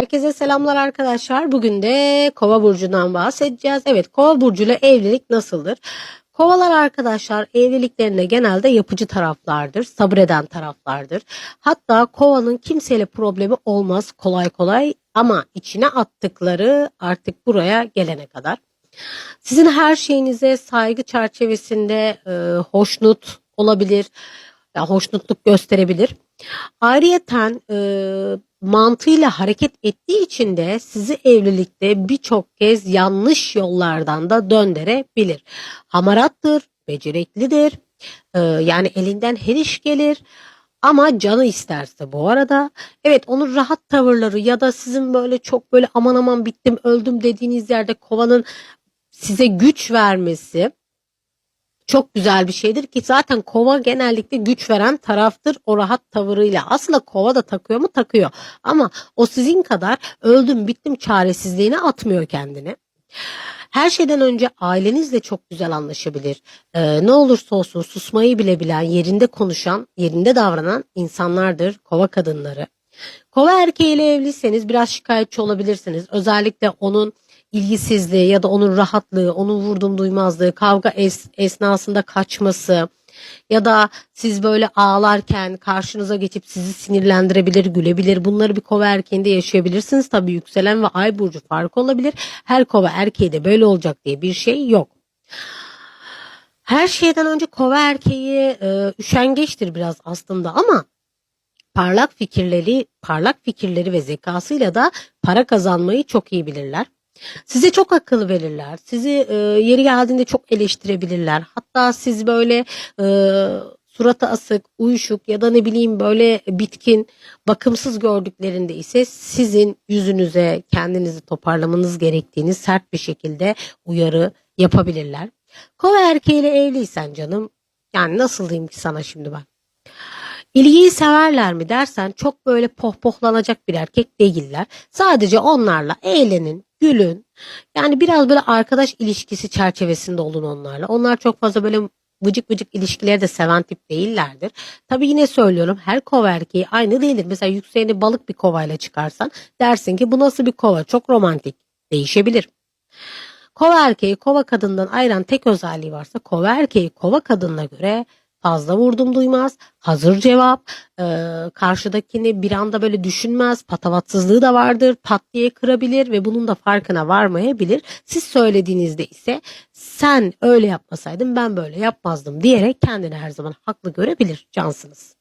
Herkese selamlar arkadaşlar. Bugün de Kova burcundan bahsedeceğiz. Evet, Kova burcuyla evlilik nasıldır? Kovalar arkadaşlar evliliklerinde genelde yapıcı taraflardır, sabreden taraflardır. Hatta kovanın kimseyle problemi olmaz kolay kolay ama içine attıkları artık buraya gelene kadar. Sizin her şeyinize saygı çerçevesinde e, hoşnut olabilir, ya hoşnutluk gösterebilir. Ayrıyeten e, mantığıyla hareket ettiği için de sizi evlilikte birçok kez yanlış yollardan da döndürebilir. Hamarattır, beceriklidir, e, yani elinden her iş gelir. Ama canı isterse bu arada evet onun rahat tavırları ya da sizin böyle çok böyle aman aman bittim öldüm dediğiniz yerde kovanın size güç vermesi çok güzel bir şeydir ki zaten kova genellikle güç veren taraftır o rahat tavırıyla. Aslında kova da takıyor mu? Takıyor. Ama o sizin kadar öldüm bittim çaresizliğine atmıyor kendini. Her şeyden önce ailenizle çok güzel anlaşabilir. Ee, ne olursa olsun susmayı bile bilen, yerinde konuşan, yerinde davranan insanlardır kova kadınları. Kova erkeğiyle evliyseniz biraz şikayetçi olabilirsiniz. Özellikle onun ilgisizliği ya da onun rahatlığı, onun vurdum duymazlığı, kavga es, esnasında kaçması ya da siz böyle ağlarken karşınıza geçip sizi sinirlendirebilir, gülebilir. Bunları bir kova erkeğinde yaşayabilirsiniz. Tabii yükselen ve ay burcu farkı olabilir. Her kova erkeği de böyle olacak diye bir şey yok. Her şeyden önce kova erkeği e, üşengeçtir biraz aslında ama parlak fikirleri, parlak fikirleri ve zekasıyla da para kazanmayı çok iyi bilirler. Size çok akıl verirler. Sizi e, yeri geldiğinde çok eleştirebilirler. Hatta siz böyle e, suratı asık, uyuşuk ya da ne bileyim böyle bitkin, bakımsız gördüklerinde ise sizin yüzünüze kendinizi toparlamanız gerektiğini sert bir şekilde uyarı yapabilirler. Kova erkeğiyle evliysen canım yani nasıl diyeyim ki sana şimdi ben. İlgiyi severler mi dersen çok böyle pohpohlanacak bir erkek değiller. Sadece onlarla eğlenin, gülün. Yani biraz böyle arkadaş ilişkisi çerçevesinde olun onlarla. Onlar çok fazla böyle vıcık vıcık ilişkileri de seven tip değillerdir. Tabii yine söylüyorum her kova erkeği aynı değildir. Mesela yükseğini balık bir kovayla çıkarsan dersin ki bu nasıl bir kova çok romantik değişebilir. Kova erkeği kova kadından ayıran tek özelliği varsa kova erkeği kova kadınına göre fazla vurdum duymaz. Hazır cevap. Ee, karşıdakini bir anda böyle düşünmez. Patavatsızlığı da vardır. Pat diye kırabilir ve bunun da farkına varmayabilir. Siz söylediğinizde ise sen öyle yapmasaydın ben böyle yapmazdım diyerek kendini her zaman haklı görebilir cansınız.